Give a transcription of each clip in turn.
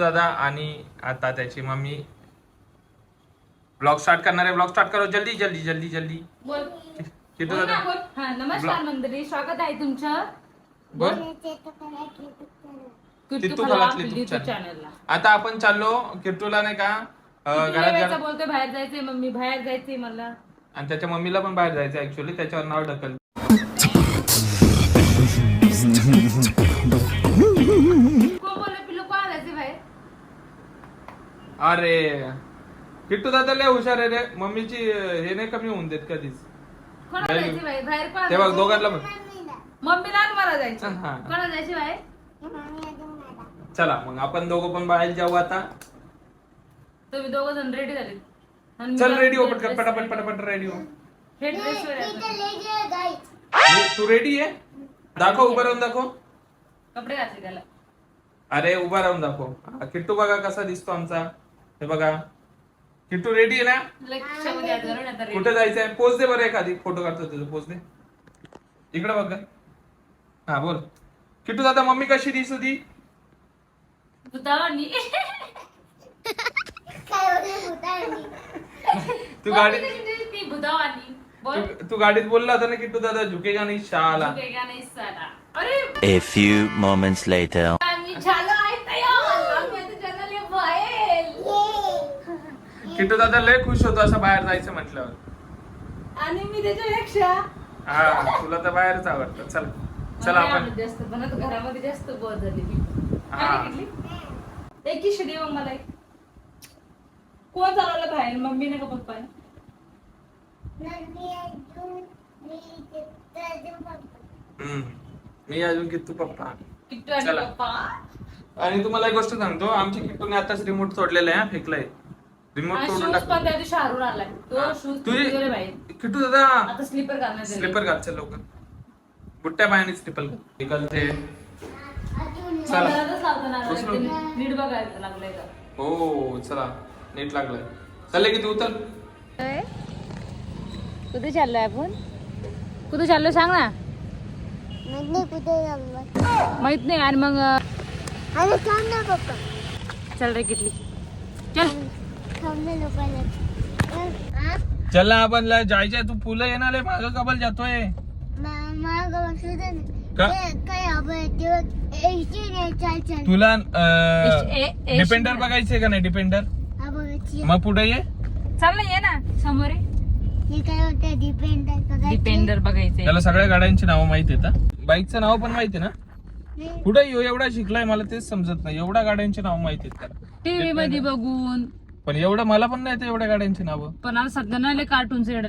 दादा आणि आता त्याची मम्मी. ब्लॉग स्टार्ट करणार आहे. ब्लॉग स्टार्ट करो. जल्दी जल्दी जल्दी जल्दी. बोल. किती बोल ना, दादा बोल. हा नमस्कार मंडळी. स्वागत आहे तुमचं. बोल. किट्टू किट्टू खलास खलास YouTube YouTube channel. चॅनलला आता आपण चाललो. किट्टूला नाही का? अं, घरात घरात बोलतोय बाहेर जायचंय मम्मी. बाहेर जायचंय मला. आणि त्याच्या मम्मीला पण बाहेर जायचं ऍक्च्युली त्याच्यावर नाव ढकल अरे किट्टू दादा लय हुशार आहे रे. मम्मीची हे नाही कमी होऊन देत कधीच. बाहेर कोणा ते बघ? दोघांना पण. मम्मीला आणि मला जायचं. हा. कोणा जायचे बाहेर चला मग आपण दोघं पण बाहेर जाऊ आता. तुम्ही दोघ जण रेडी झाले. आणि मी चल रेडी हो पटापट पटापट रेडी हो ड्रेस वर आहे. तू रेडी आहे? दाखव उभं राहून दाखव. कपडे घातले त्याला. अरे उभा राहून दाखव. हा, किट्टू बघा कसा दिसतो आमचा. हे बघा. किट्टू रेडी आहे ना. कुठे जायचंय? पोच दे बरं एखादी. फोटो काढतो तुझं. पोच दे. इकडे बघ. हा बोल. किट्टू दादा मम्मी कशी दिसत होती. तू गाडी. तू- गाडीत बोलला होता ना किट्टू दादा झुकेगा नाही शाला. झुकेगा नहीं साला. अरे. A few moments later. आम्ही झालो आहे तयार. आम्ही आता चॅनल आहे बाहेर. किट्टू दादा लय खुश होतो असं बाहेर जायचं म्हटल्यावर. आणि मी त्याच्यापेक्षा हा तुला तर बाहेरच आवडतं. चल चला आपण. जास्त आता घरामध्ये जास्त बोर झाली हा. एक दे मग मला एक. कोण चालवलं बाहेर? मम्मी का पप्पा. मी अजून किट्टू पप्पा. किट्टू आणि चला. पप्पा? आणि तुम्हाला एक गोष्ट सांगतो आमची किट्टूने आताच रिमोट तोडलेला आहे फेकलाय. रिमोट तोडून शूज टाक. पण त्या दिवशी हारून आलाय तो शूज तुझे बाहेर किट्टू दादा. आता स्लीपर घालण्यात आले. स्लिपर घाल चल लवकर. बुट्ट्या पायाने स्लिपर निकलते मग चला. घरातच लावताना आलं. बसलो. ते नीट बघायला लागलंय का? हो चला. नीट लागलाय. चालले की तू उतर? कुठे चाललोय आपण? कुठे चाललोय सांग ना. माहीत नाही आणि मग अरे थांब ना पप्पा. चल रे किटली. चल. चल ना आपण जायचंय तू फुलं येणार माग कबल जातोय. तुला डिपेंडर बघायचंय का नाही डिपेंडर? मग पुढे ये. चाल ना ये ना समोर ये. काय होतं डिपेंडर बघायची डिपेंडर बघायचंय. त्याला सगळ्या गाड्यांची नावं माहिती आहेत बाईकचं नाव पण माहिती ना. कुठे येऊ एवढा शिकलाय मला तेच समजत नाही. एवढ्या गाड्यांची नाव माहिती आहेत त्याला. टीव्ही मध्ये बघून. पण एवढं मला पण नाही येत एवढ्या गाड्यांची नावं. पण आता सध्या ना कार्टूनचं येडं.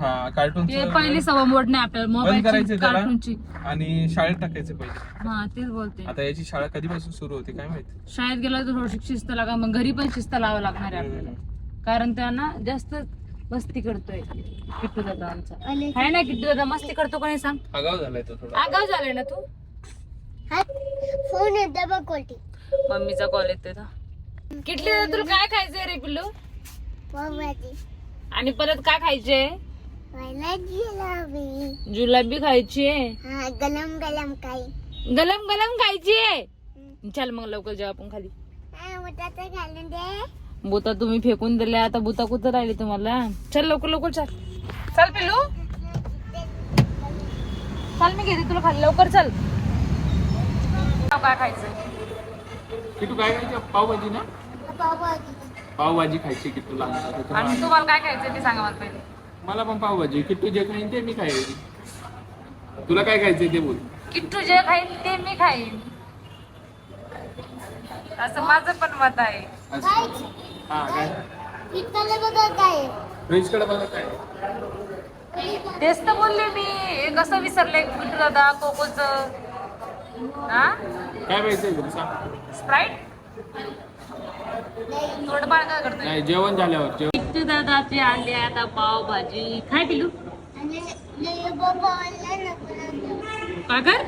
हा कार्टून ते पहिली सवय मोड नाही आपल्याला बंद मोबाईल करायचं त्याला कार्टूनची आणि शाळेत टाकायचं पहिले. हा तेच बोलते. आता याची शाळा कधीपासून सुरू होती काय माहिती? शाळेत गेला तर थोडीशी शिस्त लागा मग घरी पण शिस्त लावा लागणार आहे आपल्याला. कारण त्यांना जास्त मस्ती करतोय किट्टू दादा आमचा. आहे ना किट्टू दादा मस्ती करतो कोणी सांग? आगाव झालाय तो थोडा. आगाव झालाय ना तू? हा फोन येतो बघ कोटी मम्मीचा कॉल येतोय ना किटली तुला काय खायचंय रे पिल्लू? आणि परत काय खायचंय? मला जिलाबी जुलाबी खायची हा गलम गलम काही गलम गलम खायची चल मग लवकर जेव्हा आपण खाली. हा बुता तुम्ही फेकून दिल्या आता बुता कुठं राहिली तुम्हाला? चल लवकर लवकर चल. चल पिल्लू. चल मी घेते तुला खाली. लवकर चल. काय खायचं की तू काय खायची पावभाजी ना? पावभाजी. खायची की तुला आणि तुम्हाला काय खायचं ते सांगा मला पहिले. मला पण पावभाजी की तू जे खाईन ते मी खाईन. तुला काय खायचंय ते बोल. किट्टू जे खाईन ते मी खाईन. असं माझं पण मत आहे. असं. हा काय? बघा काय तेच तर बोलले मी. हे कसं विसरले किट्टू दादा कोकोच? हा? काय पाहिजे तुला? सांग. स्प्राईट काय करतोय नाही जेवण झाल्यावर जेवण. किट्टू दादाचे आले आता पाव भाजी काय पिलू. काय कर.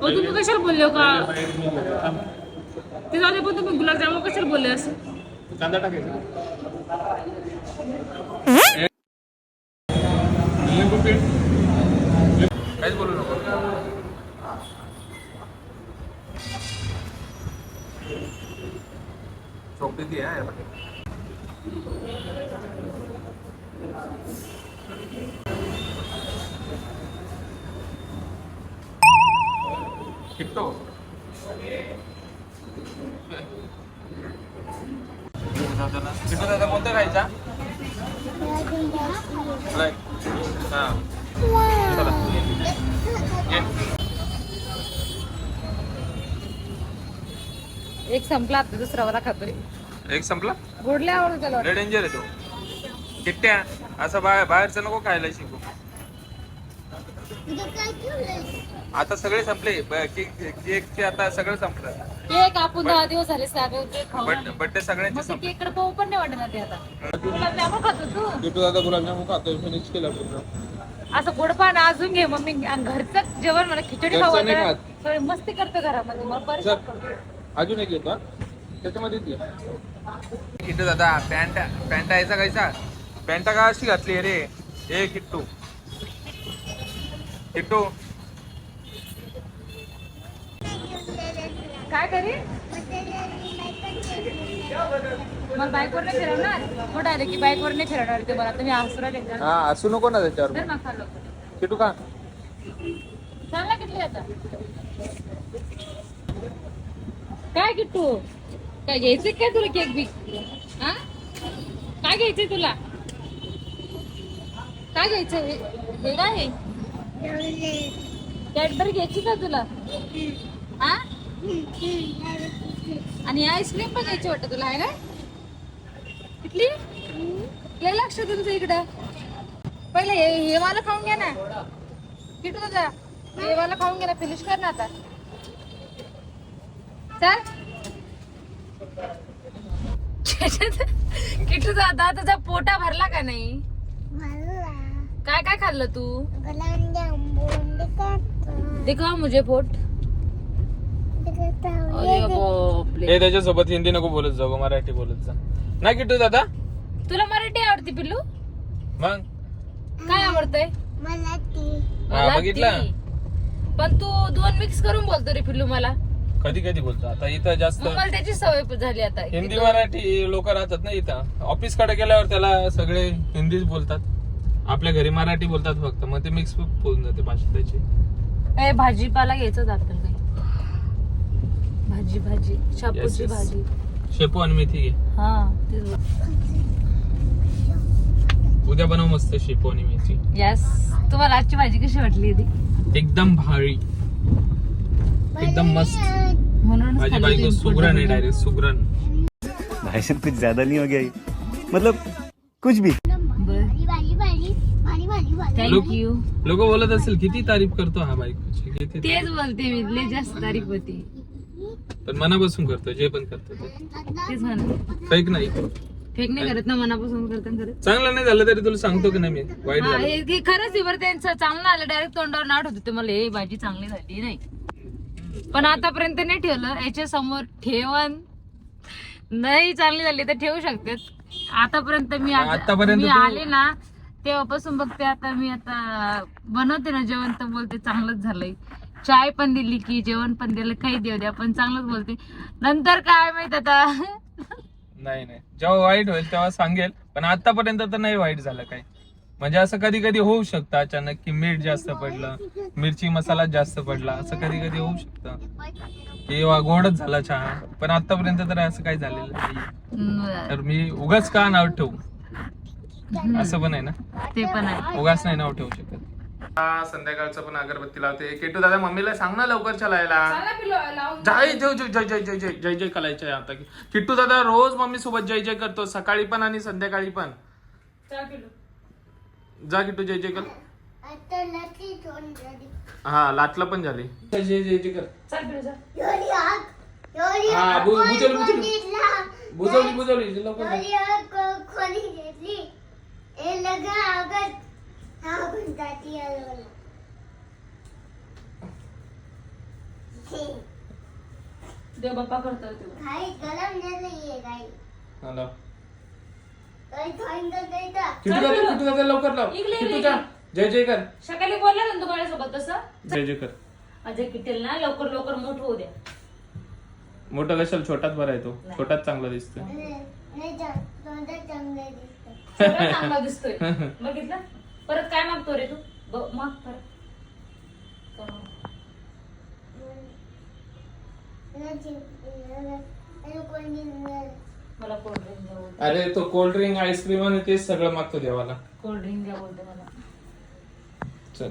हो तुम्ही कशाला बोलले हो का? ते जाऊ दे पण तुम्ही गुलाबजामुन कशाला बोलले असं? कांदा टाकायचा. लिंबू पीठ काहीच बोलू नको. चौक पे है यार किट्टो किट्टो दादा कोणता खायचा हां चला एक संपला आता दुसरा वाला खातोय. एक संपला? गोडले आवडतो त्याला लय डेंजर आहे तो. किट्ट्या असं बाहेर बाहेरचं नको खायला शिकू. तुझं काय ठेवलंय आता सगळे संपले. ब- केक केकचे आता सगळं संपलं. केक आपण दहा दिवस झाले सागे केक खाऊ बर्थडे बर्थडे सगळ्यांचे मग संपले. केककडे पाहू पण नाही वाटत ते आता. गुलाबजामुन खातो तू. किटू दादा गुलाबजामुन खातोय फिनिश केला पूर्ण. असं गोडपान अजून घे मम्मी. आणि घरचं जेवण मला खिचडी घरचं खाऊ नाही. खात. मस्ती करतो घरामध्ये. मग करतो. अजून एक येतो त्याच्यामध्ये किट्टू दादा पॅन्ट पॅन्ट यायचा कायचा पॅन्ट का अशी घातली रे? ए किट्टू. किट्टू. काय करी मला बाईकवर नाही फिरवणार? मोठा आले की बाईकवर नाही फिरवणार ते मला? तुम्ही हसरा हा असू नको ना त्याच्यावर. किटू का चांगला किती आता काय किट्टू काय घ्यायचे काय तुला केक बी? हा? काय घ्यायचंय तुला? काय घ्यायचंय? हे काय? आहे कॅडबरी घ्यायची का तुला? हा? आणि आईस्क्रीम पण घ्यायची वाटतं तुला आहे ना? किटली लय लक्ष तुमचं इकडं. पहिले हे हे मला खाऊन घ्या ना. किटू दादा हे मला खाऊन घ्या ना. फिनिश कर ना आता. चल किटू दादा तुझा पोटा भरला का नाही? काय काय खाल्लं तू? दिखा मुझे पोट. ए त्याच्यासोबत हिंदी नको बोलत जाऊ मराठी बोलत जा. नाही किट्टू दादा? तुला मराठी आवडते पिल्लू? मग? काय आवडतंय? हा, मला बघितलं? पण तू दोन मिक्स करून बोलतो रे पिल्लू मला. कधी कधी बोलतो. आता इथं जास्त मग मला त्याची सवय झाली आता. हिंदी मराठी लोक राहतात ना इथं. ऑफिसकडे गेल्यावर त्याला सगळे हिंदीच बोलतात. आपल्या घरी मराठी बोलतात फक्त. मग ते मिक्स होऊन जाते भाषा त्याची. ए भाजीपाला घ्यायचं काही? भाजी भाजी. Yes, शापूची yes. भाजी. शेपू आणि मेथी घे. हा उद्या बनव मस्त शेपू आणि मेथी. यस तुम्हाला आजची भाजी कशी वाटली ती एकदम भारी. एकदम मस्त. म्हणून माझी बायको सुगरण आहे डायरेक्ट सुगरण. भाई साहब कुछ ज्यादा नहीं हो गया ये? मतलब कुछ भी। लोक- बोलत असेल किती तारीफ करतो हा किती तेच बोलते मी लय जास्त तारीफ होती. पण मनापासून करतो जे पण करतो ते. तेच म्हणत फेक नाही. फेक नाही करत ना मनापासून करत करत चांगलं नाही झालं तरी तुला सांगतो की नाही मी? वाईट हा हे हे खरंच आहे बरं त्यांचं. चांगलं आलं डायरेक्ट तोंडावर नाट होते. मला हे भाजी चांगली झाली नाही. पण आतापर्यंत नाही ठेवलं. याच्या समोर ठेवण नाही चांगली झाली तर ठेवू शकते. आतापर्यंत मी आता- आतापर्यंत मी तू- आले ना तेव्हापासून बघते आता मी आता बनवते ना जेवण तर बोलते चांगलंच झालंय. चाय पण दिली की जेवण पण दिलं काही देऊ द्या पण चांगलंच बोलते. नंतर काय माहीत आता? नाही नाही. जेव्हा वाईट होईल तेव्हा सांगेल. पण आतापर्यंत तर नाही वाईट झालं काही. म्हणजे असं कधी कधी होऊ शकतं अचानक की मीठ जास्त पडलं मिरची मसाला जास्त पडला असं कधी कधी होऊ शकतं. किंवा गोडच झाला चहा पण आतापर्यंत तर असं काही झालेलं नाही. तर मी उगाच का नाव ठेवू? असं पण आहे ना? ते पण आहे. उगाच नाही नाव ठेवू शकत. संध्याकाळचं पण अगरबत्ती लावते. केटू दादा मम्मीला सांग ना लवकर चलायला जय जय जय जय जय जय जय जय जय करायचं आता. किट्टू दादा रोज मम्मी सोबत जय जय करतो. सकाळी पण आणि संध्याकाळी पण. जा किट्टू जय जय कर. आता लकी दोन झाली हा लाटला पण झाली. जय जय जय जय कर. चल पिलू, चल. एवढी आग एवढी हा, आग बु- कोणी बुजवली, बुजवली. बुजवली बुजवली लवकर कर. एवढी आग को- कोणी घेतली? हे लगा आगत. गुंताती आलो देव बाप्पा करतोय तो. काही गरम नाहीये काही. हा, लाव. लवकर लाव. इकडे, इकडे. जय जय कर सकाळी बोलला ना तू माझ्यासोबत तसं? जय जय कर माझ्या किटेल ना लवकर लवकर मोठं होऊ द्या. मोठा कशाला? छोटाच बरा आहे तो. छोटाच चांगला दिसतं सगळं चांगला दिसतोय. बघितलं? परत काय मागतो रे तू? ब- माग परत. काय कोणी. मला कोल्ड्रिंक द्या बोलतो. अरे तो कोल्ड्रिंक आईस्क्रीम आणि तेच सगळं मागतो देवाला. कोल्ड्रिंक द्या बोलतो मला. चल.